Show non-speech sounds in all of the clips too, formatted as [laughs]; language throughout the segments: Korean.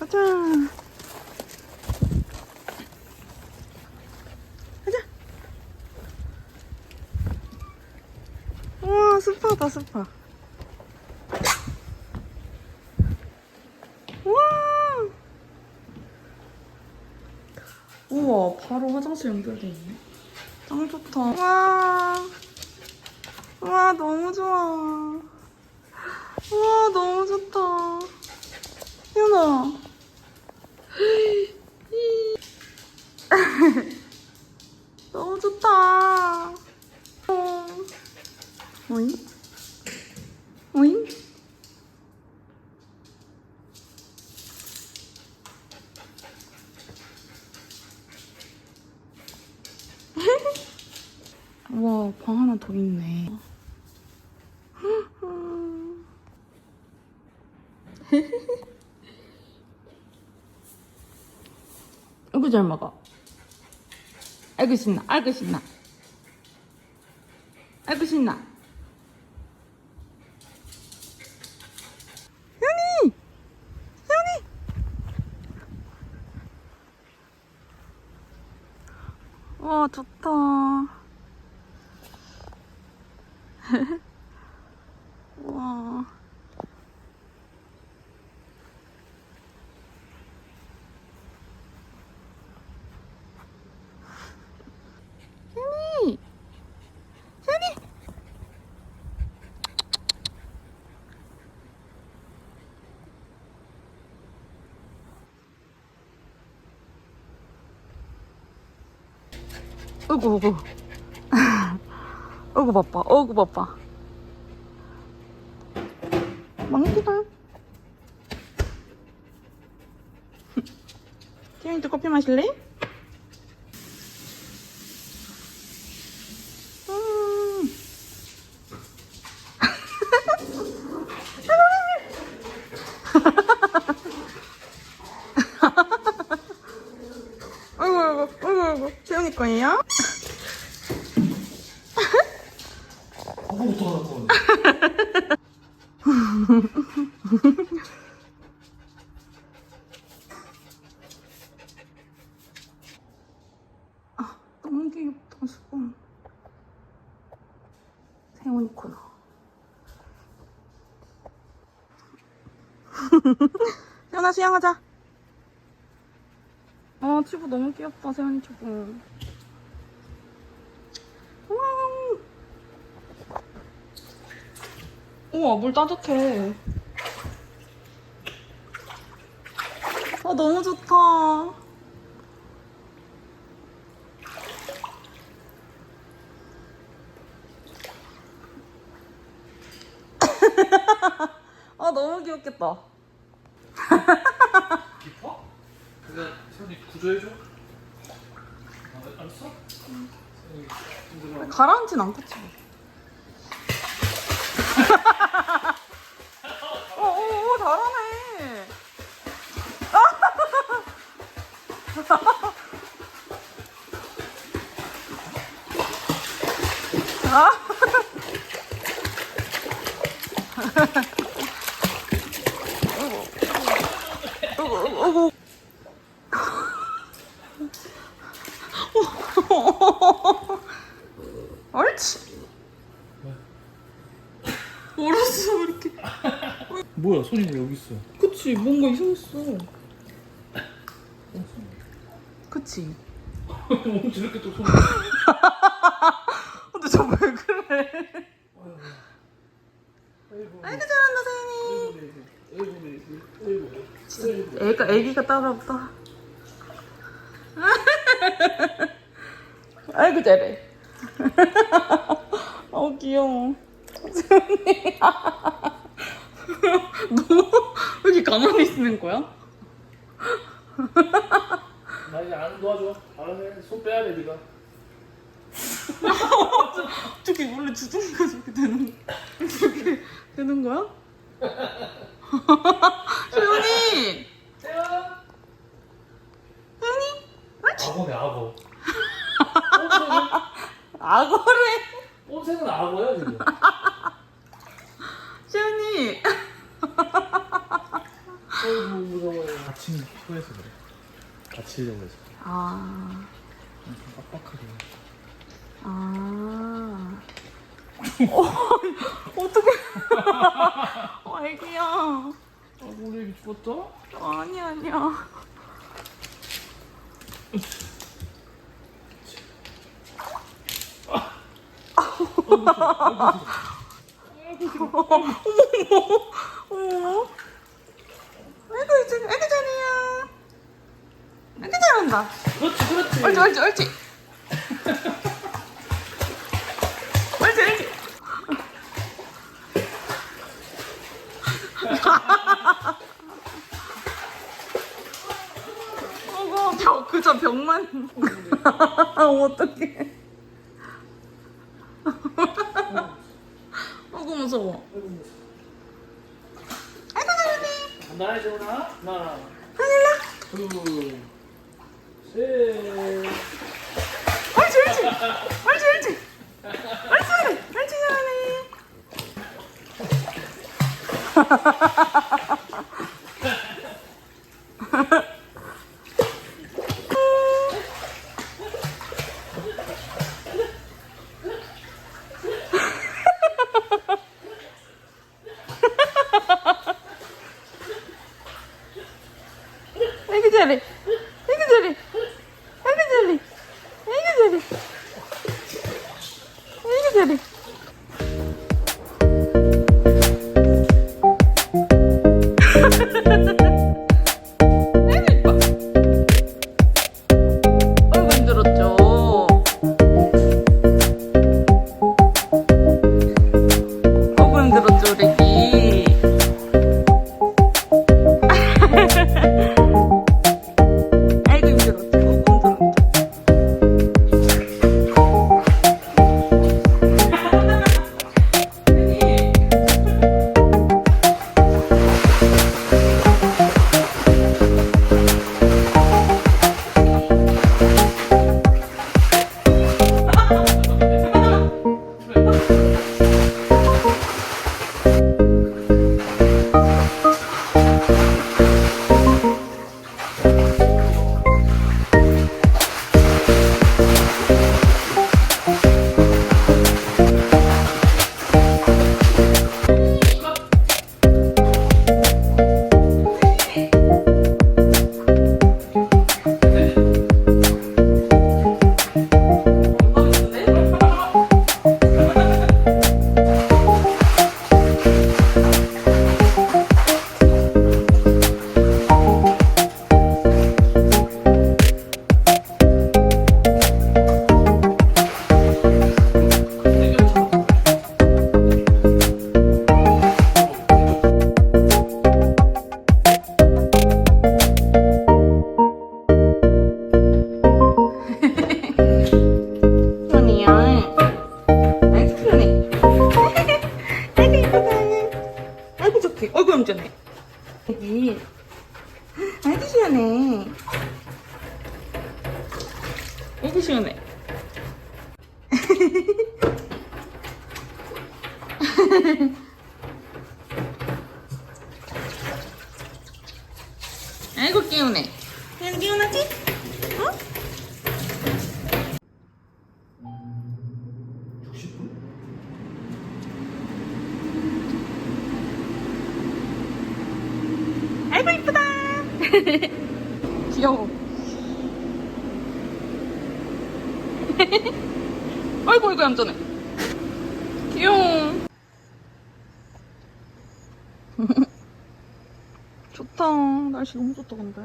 가자. 가자. 우와, 스파다, 스파. 우와. 우와, 바로 화장실 연결돼 있네. 짱 좋다. 와. 와, 너무 좋아. 와, 너무 좋다. 현아. [laughs] 너무 좋다. 어. 오잉? 오잉? [laughs] 와, 방 하나 더 있네. [laughs] 아이고 잘 먹어. 아이고 신나. 아이고 신나. 아이고 신나. 현이! 현이! 와 좋다. [laughs] 와. 현이! 현이! 어구, 어구. [laughs] 어구, 바빠. 어구, 바빠. 망기다. 태연이도 [laughs] 커피 마실래? 음. 아이고 아이고 아이고 아이고 태연이 거예요? 아무것도 안 하고 너무 귀엽다 수건 태연이 코너 수영하자. 아 치부 너무 귀엽다 세연이 치부 우와 우와 물 따뜻해. 아 너무 좋다. [laughs] 아 너무 귀엽겠다? [laughs] 그냥 세연이 구조해줘. 아, 알았어? 힘들어 가라앉진 않겠지 어, 어, 어, 잘하네 아. 어구, 어구, 어구. 옳지. 왜 이렇게. 뭐야 손이 왜 여기 있어 그치, 뭔가 이상했어. 그치. 뭐 저렇게 또 손이 [laughs] 근데 저 왜 그래? 아이고 아이고, 잘한다, 세인이. 아이고 아이고 아이고 애가, 애기가 따라붙다. [laughs] 아이고, 잘해. [laughs] 어, 귀여워. 세연이. 너왜 이렇게 가만히 있는 거야? 나 이제 안 도와줘 알아서 손 빼야 돼 네가 어떻게 원래 주둥이가 저렇게 되는 저렇게 되는 거야? 소연이 소연이 악어네 악어 악어를 해 꼼새는 악어야 지금 [laughs] 소연이 어이구 [laughs] 무서워요. 아침 피곤해서 그래. 다치려고 해서. 아, 빡빡하게. 아. [laughs] 어, 어떡해. 어, 애기야. 아 우리 애기 죽었다? 아니, 아니야. 어머. 아이고, 이제 애기 잘해요. 애기 잘한다. 그렇지 그렇지. 옳지, 옳지, 옳지. 옳지, 옳지. 어머, 벽, 그저 벽만. [laughs] 어떡해. 어구, 무서워. 아이고, 잘하네. 간다 해줘나 하나 하늘라. 둘 셋. 옳지, 옳지. 옳지, 옳지. 옳지, 옳지, 잘하네. [laughs] 아이고 이쁘다. [laughs] 귀여워. [laughs] 아이고 아이고 얌전해. 귀여워. [laughs] 좋다. 날씨 너무 좋다 근데.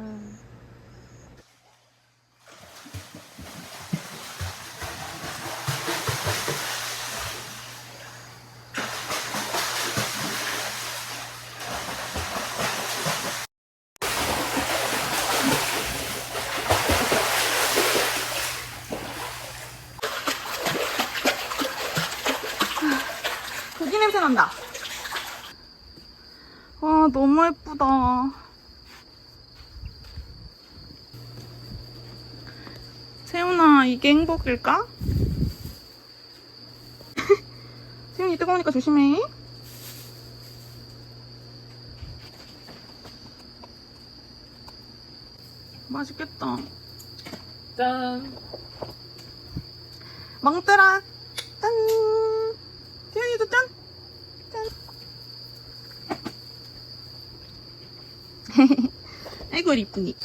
고기 냄새 난다. 와, 너무 예쁘다. 세훈아, 행복일까? 세훈이 [laughs] 뜨거우니까 조심해. 맛있겠다. 짠. 망때라. 짠. 태연이도 짠. 짠. [laughs] 아이고 이쁘니.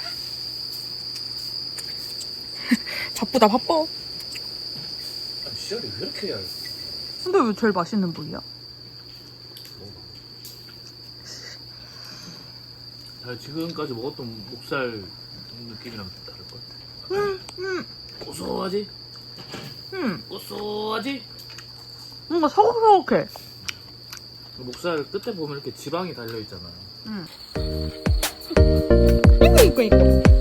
바쁘다 [laughs] 바빠. 아, 시절이 왜 이렇게 얇아? 근데 왜 제일 맛있는 부위야? 나 지금까지 먹었던 목살 느낌이랑 다를 것 같아. 음, 음, 고소하지? 음. 고소하지? 뭔가 서걱서걱해. 목살 끝에 보면 이렇게 지방이 달려 있잖아. 응. 이거 이거 이거.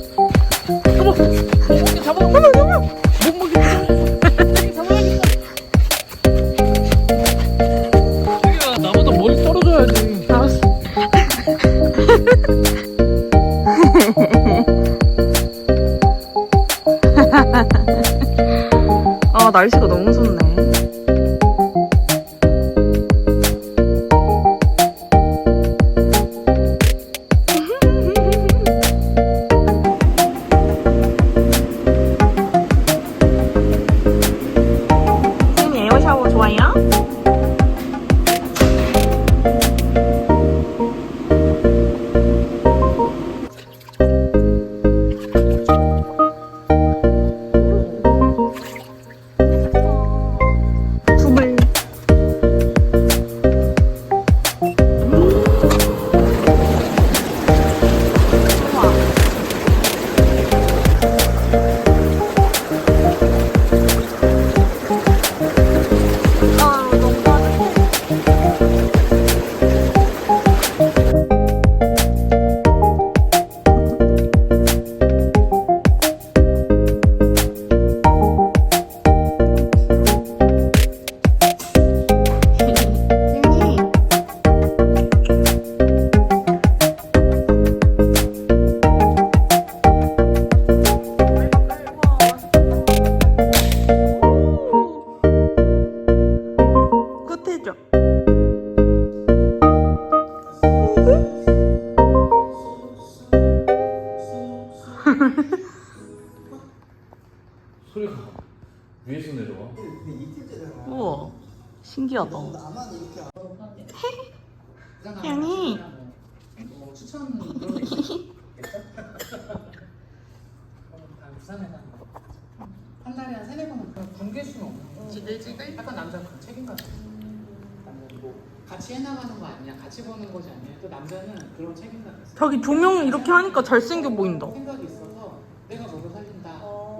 부산에 사는 거. 한 달에 한 세네 번은 그냥 굶길 수는 없는 거. 찌글찌글? 약간 남자 그 책임감. 나는 뭐 같이 해나가는 거 아니야? 같이 보는 거지 아니야? 또 남자는 그런 책임감이 있어. 저기 조명 이렇게 하니까 잘생겨 보인다. 생각이 있어서 내가 먹여 살린다.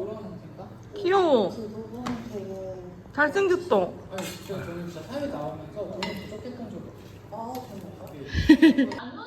이런 생각? 귀여워. 잘생겼다. 아니 진짜 저는 진짜 사회 나오면서 돈을 부족했던 적이 없어요. 아 정말? [laughs]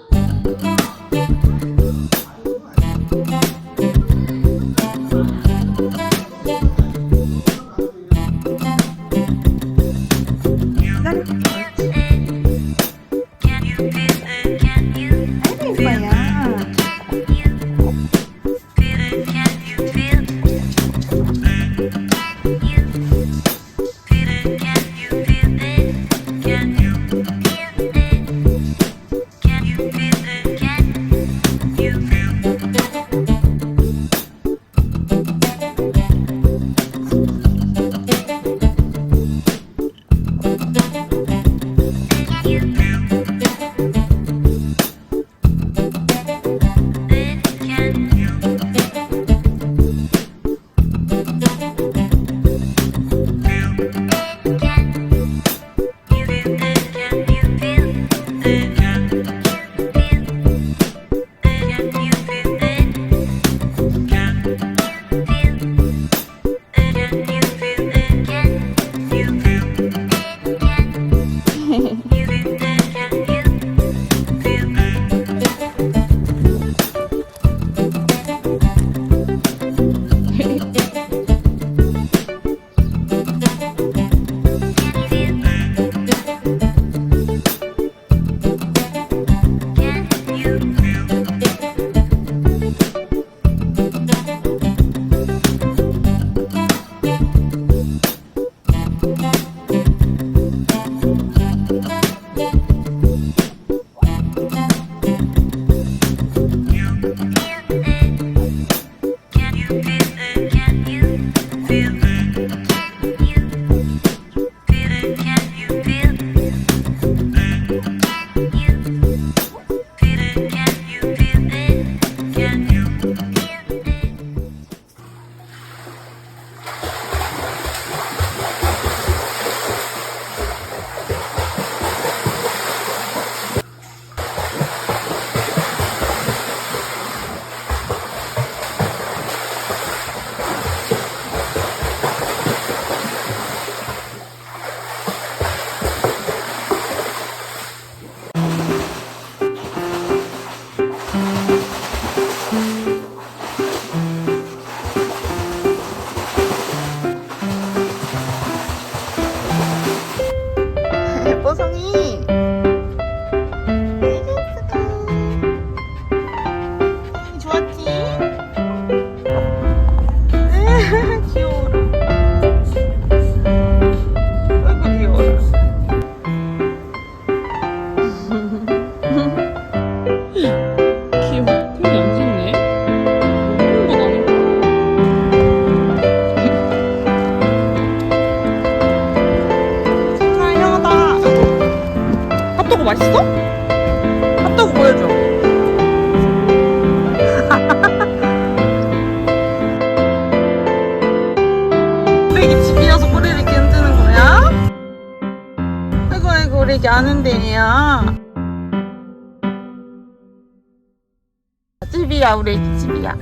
집이야, 우리 애기 집이야.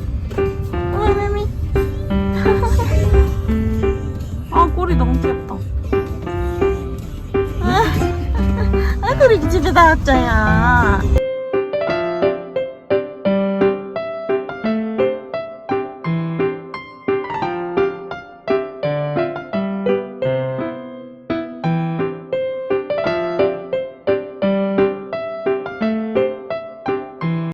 어메메미. [laughs] 아, 꼬리 너무 귀엽다. 아, 우리 애기 집에 다 왔자야.